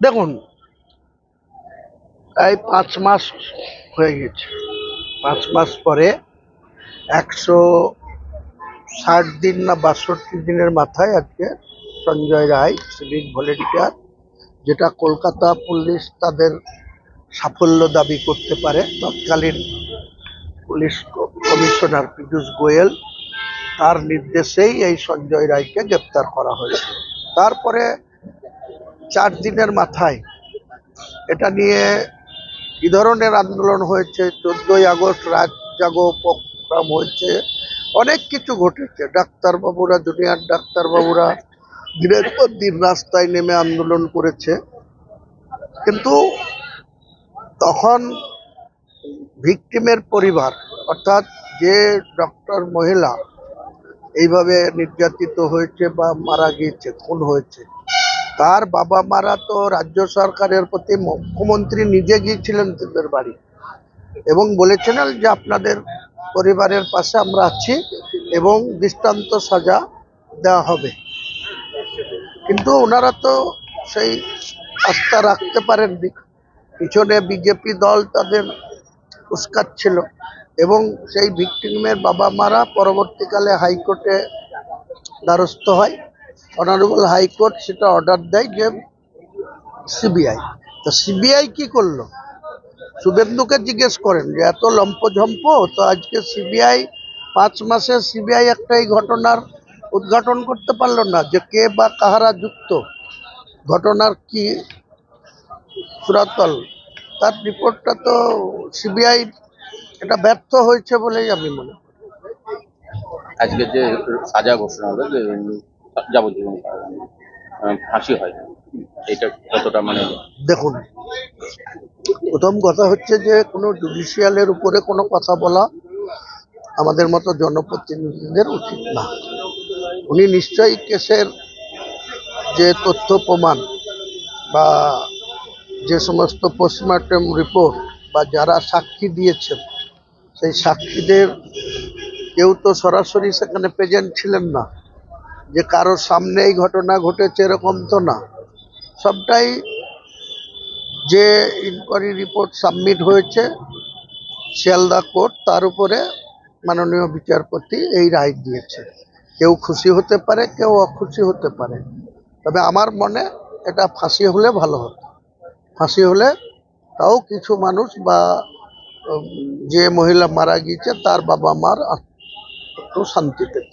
দেখুন, এই পাঁচ মাস হয়ে গেছে। পাঁচ মাস পরে একশো ষাট দিন না বাষট্টি দিনের মাথায় আজকে সঞ্জয় রায়, সিভিক ভলেন্টিয়ার, যেটা কলকাতা পুলিশ তাদের সাফল্য দাবি করতে পারে, তৎকালীন পুলিশ কমিশনার পীযূষ গোয়েল, তার নির্দেশেই এই সঞ্জয় রায়কে গ্রেপ্তার করা হয়েছে। তারপরে চার দিনের মাথায়। এটা নিয়ে কি ধরনের আন্দোলন হয়েছে? চোদ্দই আগস্ট রাত জাগো প্রোগ্রাম হয়েছে। অনেক কিছু ঘটেছে। ডাক্তারবাবুরা, জুনিয়র ডাক্তারবাবুরা দিনের পর দিন রাস্তায় নেমে আন্দোলন করেছে। কিন্তু তখন ভিকটিমের পরিবার, অর্থাৎ যে ডক্টর মহিলা, এইভাবে নির্যাতিত হয়েছে বা মারা গিয়েছে, খুন হয়েছে তার বাবা মারা তো রাজ্য সরকারের প্রতি মুখ্যমন্ত্রী নিজে গিয়েছিলেন তাদের বাড়ি। এবং বলেছিলেন যে আপনাদের পরিবারের পাশে আমরা আছি এবং দৃষ্টান্ত সাজা দেওয়া হবে। কিন্তু ওনারা তো সেই আস্থা রাখতে পারেননি। পিছনে বিজেপি দল তাদের উস্কাচ্ছিল এবং সেই ভিকটিমের বাবা মারা পরবর্তীকালে হাইকোর্টে দ্বারস্থ হয়। অনারেবল হাইকোর্ট সেটা অর্ডার দেয় যে সিবিআই। তো সিবিআই কি করল? শুভেন্দুকে জিজ্ঞেস করেন যে, এত লম্পঝম্প, তো আজকে সিবিআই পাঁচ মাসে সিবিআই একটা এই ঘটনার উদ্ঘাটন করতে পারল না, যে কে বা কাহারা যুক্ত, ঘটনার কি সুরাতল? তার রিপোর্টটা তো সিবিআই এটা ব্যর্থ হয়েছে বলেই আমি মনে করি। আজকে যে সাজা ঘোষণা হলো যাবজ্জীবন ফাঁসি হয়। এটা কতটা মানে দেখুন, প্রথম কথা হচ্ছে যে কোনো জুডিশিয়ালের উপরে কোনো কথা বলা আমাদের মতো জনপ্রতিনিধিদের উচিত না। উনি নিশ্চয়ই কেসের যে তথ্য প্রমাণ বা যে সমস্ত পোস্টমর্টম রিপোর্ট বা যারা সাক্ষী দিয়েছেন, সেই সাক্ষীদের কেউ তো সরাসরি সেখানে প্রেজেন্ট ছিলেন না। যে কারোর সামনে এই ঘটনা ঘটেছে এরকম তো না। সবটাই যে ইনকোয়ারি রিপোর্ট সাবমিট হয়েছে, শিয়ালদা কোর্ট তার উপরে মাননীয় বিচারপতি এই রায় দিয়েছে। কেউ খুশি হতে পারে, কেউ অখুশি হতে পারে। তবে আমার মনে এটা ফাঁসি হলে ভালো হতো। ফাঁসি হলে তাও কিছু মানুষ বা যে মহিলা মারা গিয়েছে তার বাবা মার একটু শান্তি পেত।